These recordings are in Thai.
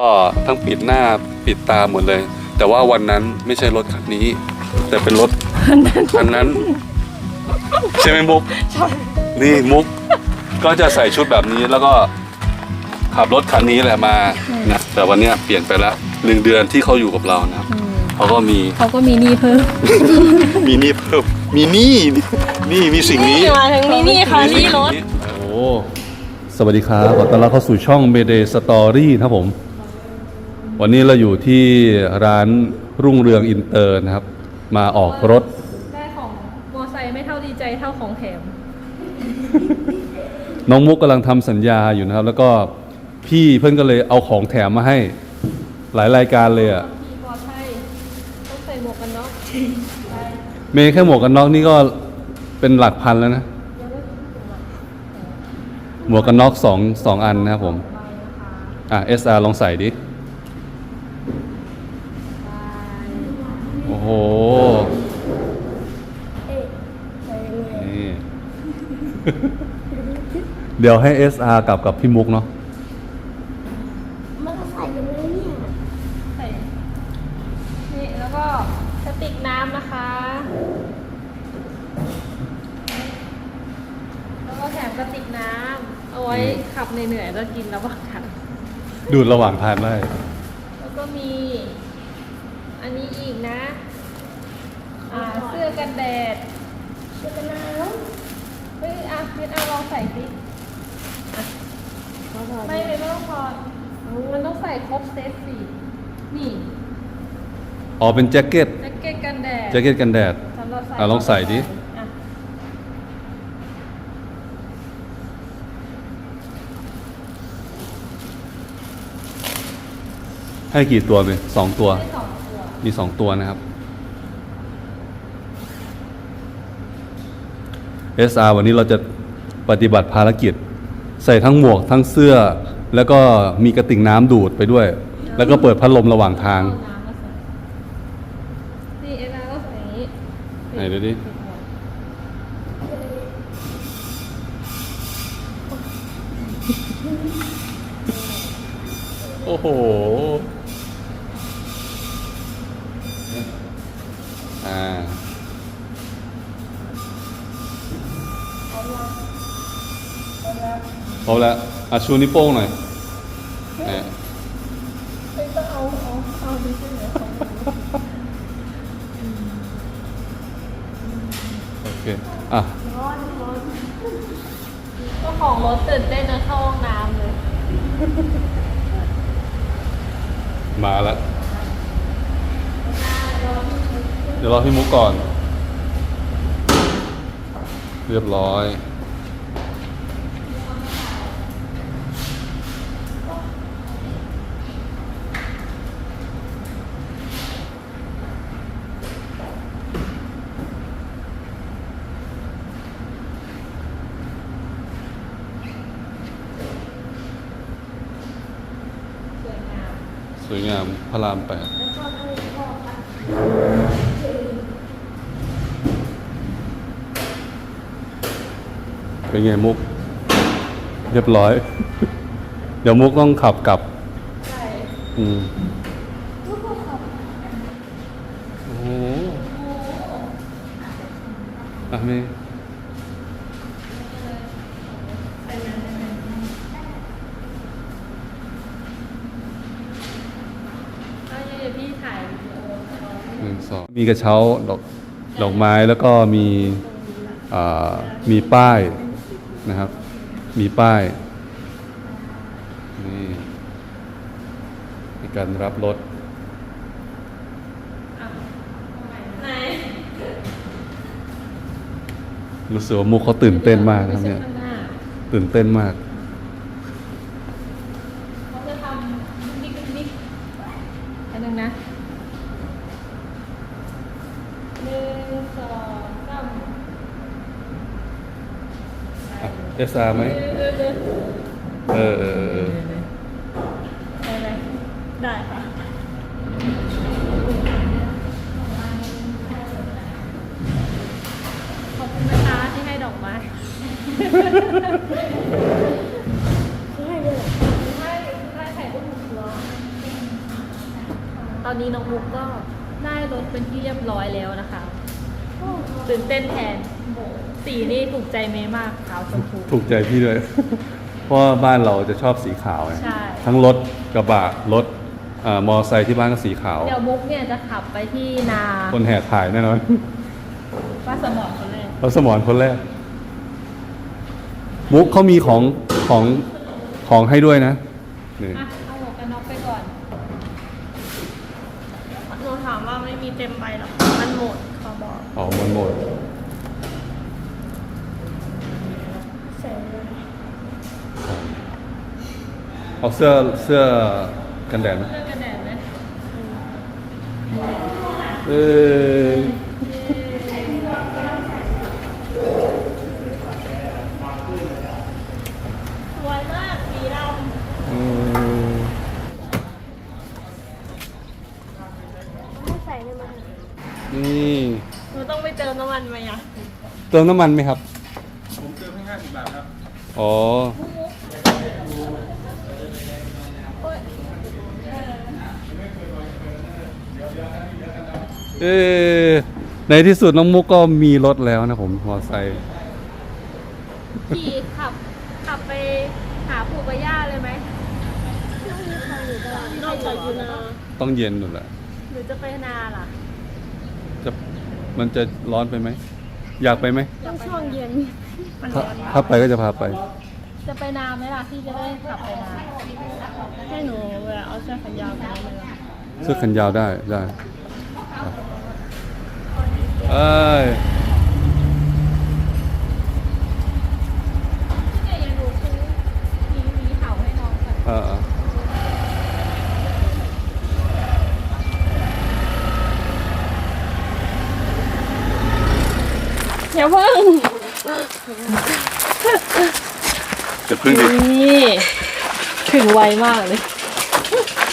ก็ทั้งปิดหน้าปิดตาหมดเลย แต่ว่าวันนั้นไม่ใช่รถคันนี้ แต่เป็นรถคันนั้น ใช่ไหมมุกนี่มุก ก็จะใส่ชุดแบบนี้แล้วก็ขับรถคันนี้แหละมานะแต่วันเนี้ยเปลี่ยนไปแล้วหนึ่งเดือนที่เขาอยู่กับเรานะครับเขาก็มีเขาก็มีหนี่เพิ่ม มีหนี่เพิ่มมีหนี่นี่มีสิ่งนี้มาถึงนี่นี่ค่ะนี่รถโอ้สวัสดีครับขอต้อนรับเข้าสู่ช่อง Mayday Story ครับผม วันนี้เราอยู่ที่ร้านรุ่งเรืองอินเตอร์นะครับ มาออกรถ ได้ของมอไซค์ไม่เท่าดีใจเท่าของแถม น้องมุกกำลังทำสัญญาอยู่นะครับ แล้วก็พี่เพื่อนก็เลยเอาของแถมมาให้หลายรายการเลยอะ่ะมีปลอดภัยต้องใส่หมวกกันน็อกเมย์แค่หมวกกันน็อกนี่ก็เป็นหลักพันแล้วนะ หมวกกันน็อกสองสองอันนะครับผม อะ SR ลองใส่ดิ โอ้โห นี่ เดี๋ยวให้ SR กลับกับพี่มุกเนาะมันก็ใส่กันเลยเนี่ยใส่นี่แล้วก็กระติกน้ำนะคะ แล้วก็แถมกระติกน้ำเอาไว้ขับเหนื่อยๆแล้วกินระหว่างทางดูดระหว่างทางได้แล้วก็มี อันนี้อีกนะ อ่าเสื้อกันแดดเสื้อกันหนาวเฮ้ยอะพีทเอาลองใส่สิ ไม่ไม่ไม่ต้องพอมันต้องใส่ครบเซตสินี่อ๋อเป็นแจ็คเก็ตแจ็คเก็ตกันแดดแจ็คเก็ตกันแดดสำหรับใส่อะลองใส่ดิอะให้กี่ตัวเลยสองตัว ได้สองตัวมีสองตัวนะครับ SR วันนี้เราจะปฏิบัติภารกิจ ใส่ทั้งหมวกทั้งเสื้อ แล้วก็มีกระติกน้ำดูดไปด้วย แล้วก็เปิดพัดลมระหว่างทางเอาน้ำมาใส่นี่เอลาก็ใส่อย่างนี้ไหนดูดิ โอ้โหอ่า พร้อมแล้วอะชูนิ้วโป้งหน่อยเนี่ยไม่ต้องเอาเอาเอาดิใช่ไหมโอเคอะเจ้าของรถตื่นเต้นนะเข้าห้องน้ำเลย มาแล้วเดี๋ยวรอพี่มุกก่อน เรียบร้อย ส วยงามพระรามแปดเป็นไงมุก เรียบร้อย เดี๋ยวมุกต้องขับกลับใช่อืมโอ้โหอะเมย์ ถ้าเดี๋ยวพี่ถ่ายวิดีโอเอา หนึ่งสองมีกระเช้าดอกดอกไม้แล้วก็มีอ่ามีป้ายนะครับ มีป้ายนี่ในการรับรถไหนรู้สึกว่ามุกเขาตื่นเต้นมากนะครับเนี่ยไม่ใช่ข้างหน้าตื่นเต้นมาก เขาจะทำนิกนิกอันหนึงนะหนึ่งสองสาม เอสอาไหมเออเออเออเออได้ไหมได้ค่ะ ขอบคุณนะคะที่ให้ดอกไม้ง่ายเลยให้ให้ถ่ายรูปหรออนนี้น้องมุกก็ได้รถเป็นที่เรียบร้อยแล้วนะคะ ตื่นเต้นแทน สีนี่ถูกใจเมย์มากขาวชมพู ถูกใจพี่ด้วย เพราะว่าบ้านเราจะชอบสีขาวไงใช่ ทั้งรถกระบะรถเอ่อมอไซค์ที่บ้านก็สีขาว เดี๋ยวมุกเนี่ยจะขับไปที่นาคนแห่ถ่ายแน่นอน ป้าสมอนคนแรกเราสมอนคนแรก มุกเขามีของของของให้ด้วยนะนี่อะเอาหมวกกันน็อกไปก่อนหนูถามว่าไม่มีเต็มใบหรอกมันหมดเขาบอกอ๋อมันหมด ใส่เลย เอาเสื้อเสื้อกันแดดไหมเลือกกันแดดไหมเออสวยมากสีดเออำไม่ใส่ได้ไหมนี่หนูต้องไปเติมน้ำมันไหมอะเติมน้ำมันไหมครับ ผมเติมให้ห้าสิบบาทครับ อ๋อ เออในที่สุดน้องมุกก็มีรถแล้วนะผมมอไซค์ขี่ขับขับไปหาปู่กับย่าเลยไหมนอกจากอยู่นาต้องเย็นหนุนแหละหรือจะไปนาล่ะ จะมันจะร้อนไปไหม อยากไปไหมต้องช่วงเย็นถ้าถ้าไปก็จะพาไป จะไปนาไหมล่ะที่จะได้ขับไปนาให้หนูเวลาเอาเสื้อแขนยาวไปเลยเสื้อแขนยาวได้ได้ครับ เอ้ยเนี่ยยังดูซื้อมีมีเห่าให้น้องกันอ่าอย่าเพิ่งจะพึ่งดินี่ ถึงไวมากเลย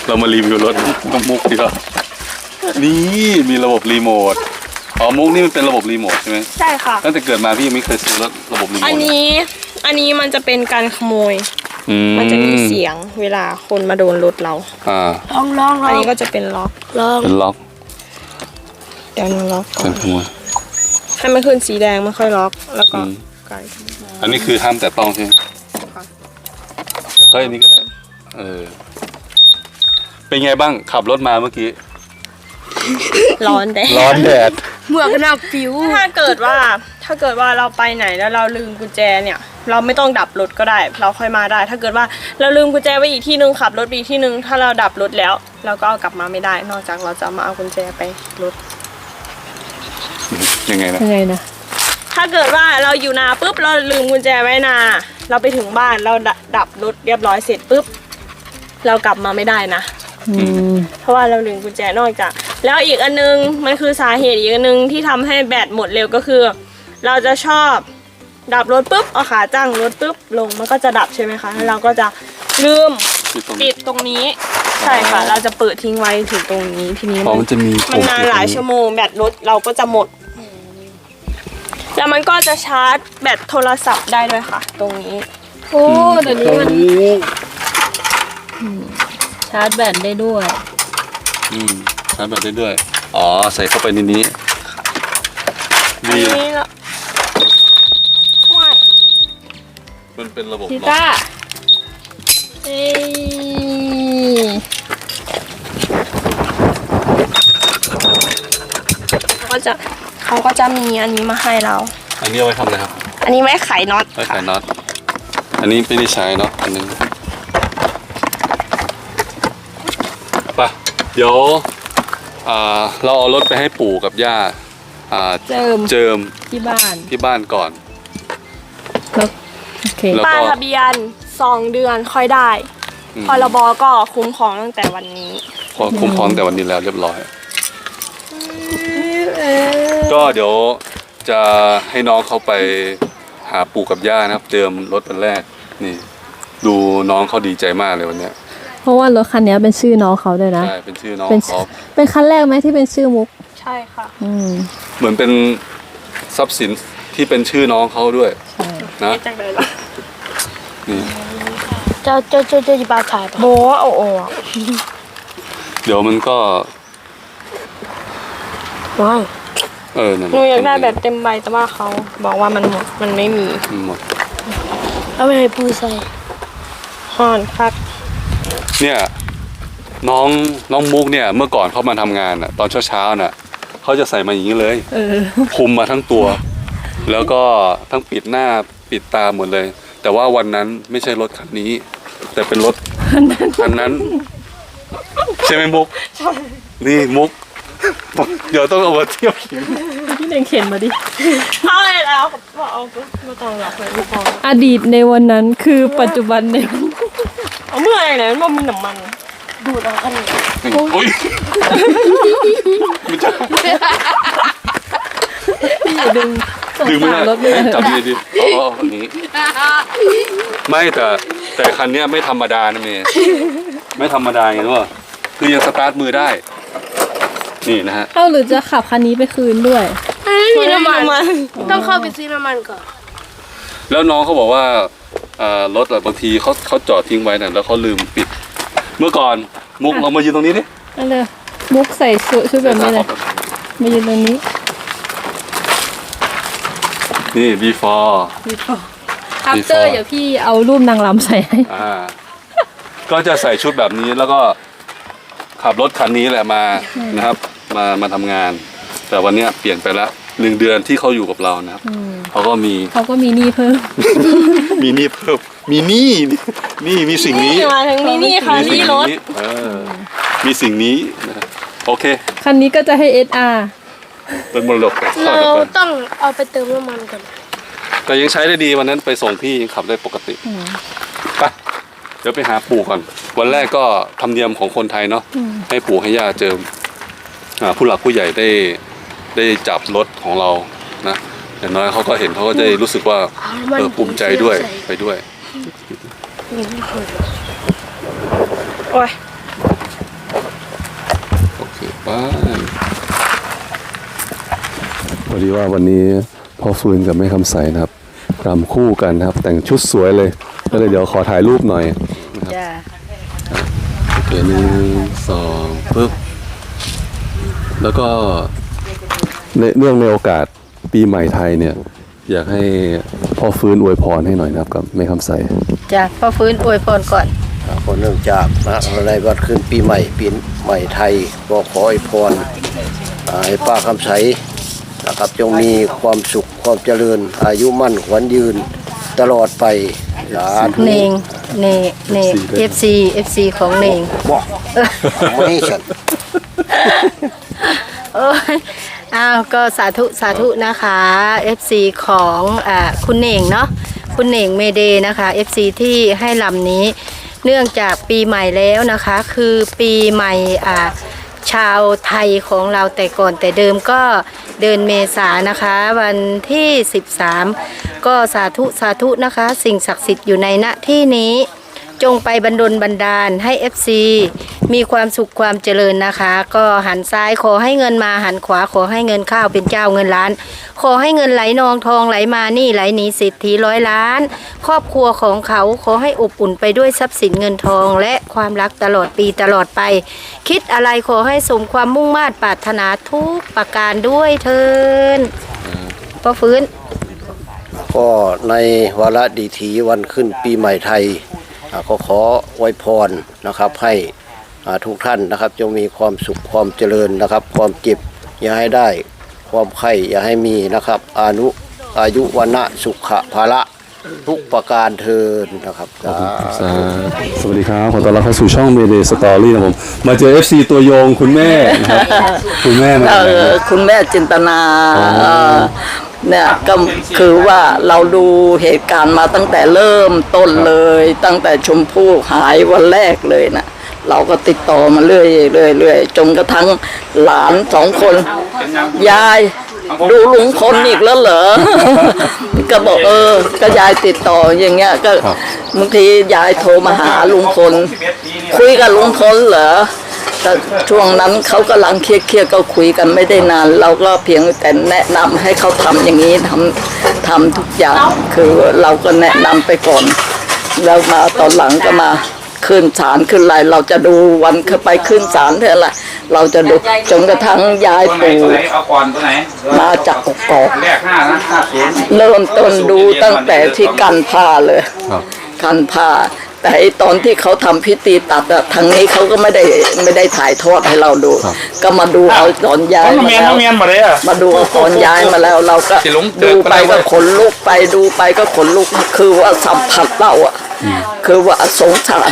เรามารีวิวรถน้องมุกดีกว่านี่มีระบบรีโมท อ๋อมุกนี่มันเป็นระบบรีโมทใช่ไหมใช่ค่ะ ตั้งแต่เกิดมาพี่ยังไม่เคยซื้อรถระบบรีโมทอันนี้อันนี้มันจะเป็นการขโมย อืมันจะมีเสียงเวลาคนมาโดนรถเรา อ่าลองลองอันนี้ก็จะเป็นล็อกลองเป็นล็อกเดี๋ยวหนูล็อกก่อเป็นนขโมยให้มันขึ้นสีแดงไม่ค่อยล็อกแล้วก็อืมกันอันนี้คือห้ามแต่ต้องใช่ไหมค่ะเดี๋ยวค่อยอันนี้ก็ได้เออเป็นไงบ้างขับรถมาเมื่อกี้ ร้อนแดดร้อนแดดเหมือกหนักผิวถ้าเกิดว่าถ้าเกิดว่าเราไปไหนแล้วเราลืมกุญแจเนี่ย เราไม่ต้องดับรถก็ได้ เราค่อยมาได้ ถ้าเกิดว่าเราลืมกุญแจไว้อีกที่นึงขับรถไปอีกที่นึงถ้าเราดับรถแล้ว เราก็เอากลับมาไม่ได้ นอกจากเราจะมาเอากุญแจไปรถยังไงนะยังไงนะถ้าเกิดว่าเราอยู่นาปุ๊บเราลืมกุญแจไว้นา เราไปถึงบ้านเราดดับรถเรียบร้อยเสร็จปุ๊บเรากลับมาไม่ได้นะอืมเพราะว่าเราลืมกุญแจนอกจาก แล้วอีกอันนึงมันคือสาเหตุอีกอันนึงที่ทำให้แบตหมดเร็วก็คือ เราจะชอบดับรถปุ๊บเอาขาตั้งรถปุ๊บลงมันก็จะดับใช่ไหมคะแล้วเราก็จะลืมคือตรงปิดตรงนี้ ใช่ค่ะ เราจะเปิดทิ้งไว้ถึงตรงนี้ทีนี้อ๋อมัมันนจะมีมันนานหลายชั่วโมงแบตรถเราก็จะหมด แล้วมันก็จะชาร์จแบตโทรศัพท์ได้ด้วยค่ะ ตรงนี้โอ้เดี๋ยวนี้มันชาร์จแบตได้ด้วย อืม ชาร์จแบตได้ด้วยอ๋อใส่เข้าไปในนี้อันดีนี้ละว้ายมันเป็นระบบชิล็อกต้าเอ้ยก็จะเขาก็จะมีอันนี้มาให้เรา อันนี้เอาไว้ทำอะไรครับอันนี้ไว้ไขน็อตไว้ค่ะใส่น็อตอันนี้ไม่ได้ใช้เนาะอันนึงไปะเดี๋ยว อ่าเราเอารถไปให้ปู่กับย่าอ่าเจิม เจิมที่บ้านที่บ้านก่อน แล้วโอเคแล้วป้ายทะเบียนสองเดือนค่อยได้อืม พรบก็คุ้มครองตั้งแต่วันนี้ พอคุ้มครองแต่วันนี้แล้วเรียบร้อย ก็เดี๋ยวจะให้น้องเขาไปหาปู่กับย่านะครับ เจิมรถวันแรก นี่ ดูน้องเขาดีใจมากเลยวันเนี้ย เพราะว่ารถคันนี้เป็นชื่อน้องเขาด้วยนะ ใช่ เป็นชื่อน้องเป็นเขาเป็นคันแรกไหมที่เป็นชื่อมุก ใช่ค่ะ อืมเหมือนเป็นทรัพย์สินที่เป็นชื่อน้องเขาด้วยใช่นะเอ๊ะจังเลยล่ะนี่จะจะจะจะบาถ่ายโบโอ้โหเดี๋ยวมันก็ว้าวเออนั่นหนูอยากได้แบบเต็มใบแต่ว่าเขา บอกว่ามันหมดมันไม่มีหมดเอาไปให้ปูใส่ห่อนคัก เนี่ยน้องน้องมุกเนี่ยเมื่อก่อนเขามาทำงานอะ ตอนเช้าๆน่ะเขาจะใส่มาอย่างนี้เลย เออ คลุมมาทั้งตัว แล้วก็ทั้งปิดหน้าปิดตาหมดเลย แต่ว่าวันนั้นไม่ใช่รถคันนี้ แต่เป็นรถคันนั้น ใช่ไหมมุกนี่มุก เดี๋ยวต้องเอามาเทียบเคียงพี่เน่งเข็นมาดิ เอาเลยแล้วพอเอาไม่ต้องหรอกเลยไม่พออดีตในวันนั้นคือปัจจุบันในวัน เอาเมื่อไหร่เนี่ยมันมีน้ำมัน ดูดเอาอันนี้โอ้ยมันจะพี่อย่าดึงสงดึงไม่สารได้รถเลยจับดีดีๆอ๋ออันนี้ ไม่แต่แต่คันเนี้ยไม่ธรรมดานะเมย์ไม่ธรรมดาไงรู้ป่ะคือยังสตาร์ทมือได้ นี่นะฮะเอ้าหรือจะขับคันนี้ไปคืนด้วยไม่มีน้ำมันมันต้องเข้าไปซื้อน้ำมันก่อน แล้วน้องเขาบอกว่าเอ่อ รถอะบางทีเขาเขาจอดทิ้งไว้น่ะแล้วเขาลืมปิด เมื่อก่อนมุกเรามายืนตรงนี้ดินั่นเลยมุกใส่ชุดชุดแบบนี้เลยมายืนตรงนี้ นี่ before อัปเตอร์เดี๋ยวพี่เอารูปนางรำใส่ให้อ่าก็จะใส่ชุดแบบนี้แล้วก็ขับรถคันนี้แหละมานะครับ มามาทำงาน แต่วันเนี้ยเปลี่ยนไปละ หนึ่งเดือนที่เขาอยู่กับเรานะครับเขาก็มีเขาก็มีหนี่เพิ่มมีหนี่เพิ่มมีหนี่นี่มีสิ่งนี้นี่มาถึงนี่นี่ค่ะมีสิ่นี่งรถ นี้เออมีสิ่งนี้นะโอเค คันนี้ก็จะให้ SR เป็นมรดกต่อเราจากกันต้องเอาไปเติมน้ำมันก่อน แต่ยังใช้ได้ดีวันนั้นไปส่งพี่ยังขับได้ปกติไปเดี๋ยวไปหาปู่ก่อน วันแรกก็ธรรมเนียมของคนไทยเนาะให้ปู่ให้ย่าเจิมอ่าผู้หลักผู้ใหญ่ได้ ได้จับรถของเรานะอย่างน้อยเขาก็เห็นเขาก็จะได้รู้สึกว่าเอาน้ำมันเออภูมิใจด้วยไปด้วยโอ้ยโอเคไปพอดีว่าวันนี้พ่อฟืนกับแม่คำใสนะครับรำคู่กันนะครับ แต่งชุดสวยเลยก็เลยเดี๋ยวขอถ่ายรูปหน่อยจ้าโอเคหนึ่งสองปึ๊บแล้วก็ ในเนื่องในโอกาสปีใหม่ไทยเนี่ย อยากให้พ่อฟื้นอวยพรให้หน่อยนะครับกับแม่คำใสจ้าพ่อฟื้นอวยพรก่อน ก็เนื่องจากนะในวันขึ้นปีใหม่ปีใหม่ไทยก็ขอให้พรอ่าให้ป้าคำใสนะครับจงมีความสุขความเจริญ อายุมั่นขวัญยืนตลอดไปสาธุเนงเนเน FC FC ของเนงบอกไม่ให้ฉัน โอ้ย อ้าวก็สาธุสาธุนะคะ FC ของอคุณเน่งเนาะคุณเน่งเมเดนะคะ FC ที่ให้ลำนี้ เนื่องจากปีใหม่แล้วนะคะ คือปีใหม่ชาวไทยของเราแต่ก่อนแต่เดิมก็เดินเมษานะคะ วันที่ 13 ก็สาธุสาธุนะคะ สิ่งศักดิ์สิทธิ์อยู่ในณที่นี้ จงไปบันดลบันดาลให้ FC มีความสุขความเจริญนะคะ ก็หันซ้ายขอให้เงินมาหันขวาขอให้เงินข้าวเป็นเจ้าเงินล้าน ขอให้เงินไหลนองทองไหลมานี่ไหลหนีสิทธิร้อยล้าน ครอบครัวของเขาขอให้อบอุ่นไปด้วยทรัพย์สินเงินทอง และความรักตลอดปีตลอดไป คิดอะไรขอให้สมความมุ่งมา่ปรารถนาทุกประการด้วยเทินพ่อฟื้นก็ในวาระดีถีวันขึ้นปีใหม่ไทยก็ขอไวพรนะครับให้ ทุกท่านนะครับจงมีความสุขความเจริญนะครับ ความเจ็บอย่าให้ได้ ความไข้อย่าให้มีนะครับอานุอายุวันะสุขะภาระทุกประการเทินนะครับสาธุสวัสดีครับขอต้อนรับเข้าสู่ช่อง Mayday Story นะครับผม มาเจอ FC ตัวยงคุณแม่นะครับคุณแม่มาเอจากไหนอครับคุณแม่จินตนาอ๋อเอ่อเนี่ยก็คือว่าเราดูเหตุการณ์มาตั้งแต่เริ่มต้นเลย ตั้งแต่ชมพู่หายวันแรกเลยนะ เราก็ติดต่อมาเรื่อยเรื่อยเรื่อยจนกระทั่งหลานสองคน ยายดูลุงพลอีกแล้วเหรอ ก็บอกเออ ก็ยายติดต่ออย่างเงี้ย ก็บางทียายโทรมาหาลุงพลคุยกับลุงพลเหรอแต่ช่วงนั้นเขากำลังเครียดๆก็คุยกันไม่ได้นาน เราก็เพียงแต่แนะนำให้เขาทำอย่างนี้ทำทำทุกอย่าง คือเราก็แนะนำไปก่อน แล้วมาตอนหลังก็มา ขึ้นศาลขึ้นอะไรเราจะดูวันเข้าไปขึ้นศาลเท่าไหร่เราจะดูจนกระทั่งยายตัวไหนปู่ตัวไหนเอาก่อนตัวไหนมาจากกกอกแรกห้านะห้าศูนย์เริ่มต้นดูตั้งแต่ที่กันผ้าเลยครับ กันผ้า แต่ไอตอนที่เขาทำพิธีตัดอะทางนี้เขาก็ไม่ได้ไม่ได้ถ่ายทอดให้เราดู ครับ ก็มาดูเอาตอนย้ายต้องมาเมียนแล้วต้องเมียนหมดเลยอะมาดูเอาตอนย้ายมาแล้วเราก็สิลุงเดิดูนไปไปก็เลยขนลุกไปดูไปก็ขนลุกคือว่าสัมผัสเราอะ คือว่าสงสาร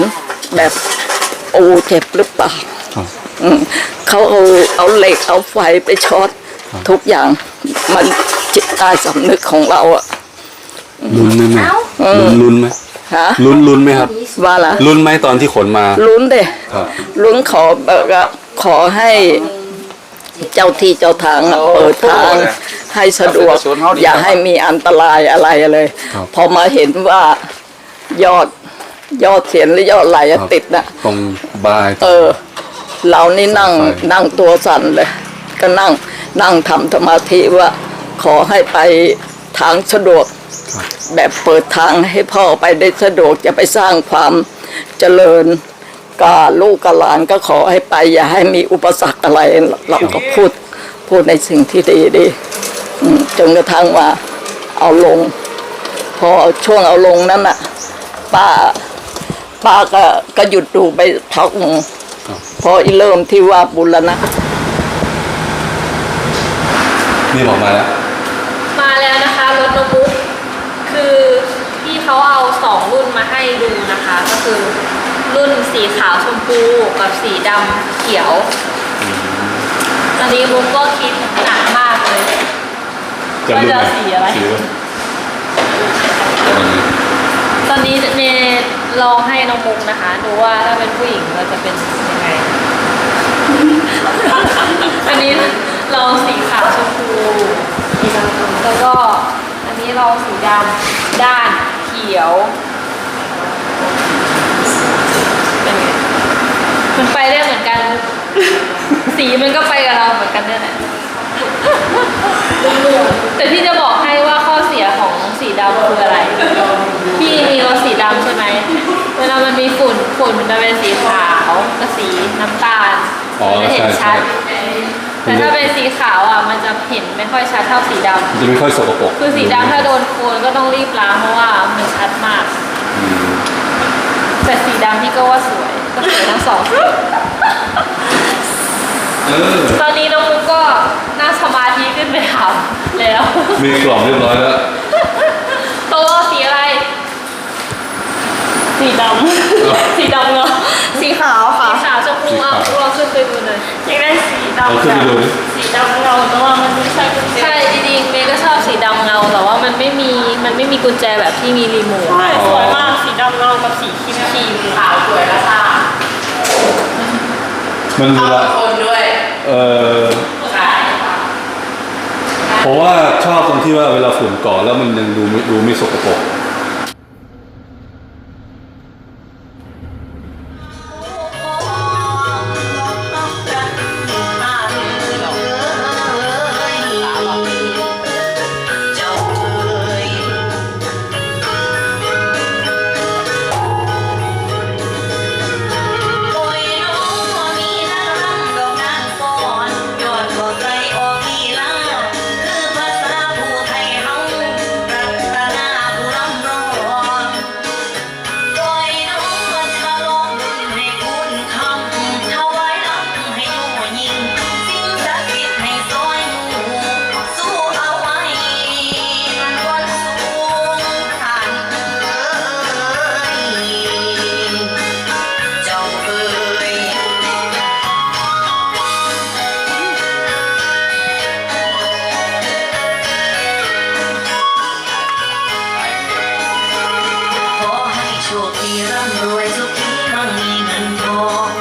แบบโอ้เจ็บหรือเปล่าครับอืมเขาเอาเอาเหล็กเอาไฟไปช็อตทุกอย่างมันจิตใต้สำนึกของเราอะลุ้นไหมแม่ลุ้นลุ้นไหมฮะลุ้นลุ้นไหมครับ ว่าละลุ้นไหมตอนที่ขนมาลุ้นเด้ครับลุ้นขอเบิกอะขอให้เจ้าที่เจ้าทางอะเปิดทางให้สะดวก อย่าให้มีอันตรายอะไรเลยครับพอมาเห็นว่า ยอด ยอดเสียนหรือยอดไหลอะติดนะตรงบาย เออ เรานี่นั่งไฟนั่งตัวสั่นเลย ก็นั่งนั่งทำสมาธิว่า ขอให้ไปทางสะดวก แบบเปิดทางให้พ่อไปได้สะดวกจะไปสร้างความเจริญกับลูกกับหลานก็ขอให้ไป อย่าให้มีอุปสรรคอะไร เราก็พูดพูดในสิ่งที่ดีดีอืมจนกระทั่งว่าเอาลง พอช่วงเอาลงนั้นน่ะ ป้า ป้าก็ก็หยุดดูไปพักหนึ่งพออีเริ่มที่ว่าบุรณะนี่ออกมาแล้วมาแล้วนะคะรถโน้ตบุ๊กคือพี่เขาเอาสองรุ่นมาให้ดูนะคะ ก็คือรุ่นสีขาวชมพูกับสีดำเขียวตอนนี้บุ๊กก็คิดหนักมากเลยว่าจะสีอะไรต อนนี้เมย์ลองให้น้องมุกนะคะดูว่าถ้าเป็นผู้หญิงเราจะเป็นยังไง อันนี้ลองสีขาวชมพูแล้วก็อันนี้ลองสีดำด้านเขียวเป็นไงมันไปได้เหมือนกัน สีมันก็ไปกับเราเหมือนกันเนี่ยแหละแต่พี่จะบอกให้ว่าข้อเสียของสีดำคืออะไร มีรถสีดำใช่ไหม เวลามันมีฝุ่น ฝุ่นมันจะเป็นสีขาวกับสีน้ำตาลอ๋อมันจะเห็นใช่ชัด ใช่ แต่ถ้าเป็นสีขาวอะ มันจะเห็นไม่ค่อยชัดเท่าสีดำมันจะไม่ค่อยสกปรกคือสีดำถ้าโดนโคลนก็ต้องรีบล้างเพราะว่ามันชัดมาก อืมแต่สีดำพี่ก็ว่าสวย ก็สวยทั้งสองสี เออตอนนี้น้องมุกก็นั่งสมาธิขึ้นไปทำแล้ว มีกล่องเรียบร้อยแล้ว โตสีอะไร สีดำ สีดำเหรอสีขาวค่ะ สีขาวชมพูเอาเราขึ้นไปดูหน่อยอยากได้สีดำเอาขึ้นไปดูดิ สีดำเงาแต่ว่ามันไม่ใช่กุญแจใช่จริงๆเมย์ก็ชอบสีดำเงาแต่ว่ามันไม่มีมันไม่มีกุญแจแบบที่มีรีโมทใช่สวยมากสีดำเงากับสีครีมครีมขาวสวยและค่ะมันเวลาคนด้วยเออเพราะว่าชอบตรงที่ว่าเวลาฝุ่นเก่อแล้วมันยังดูไม่ดูไม่สกปรก ぞ今になると。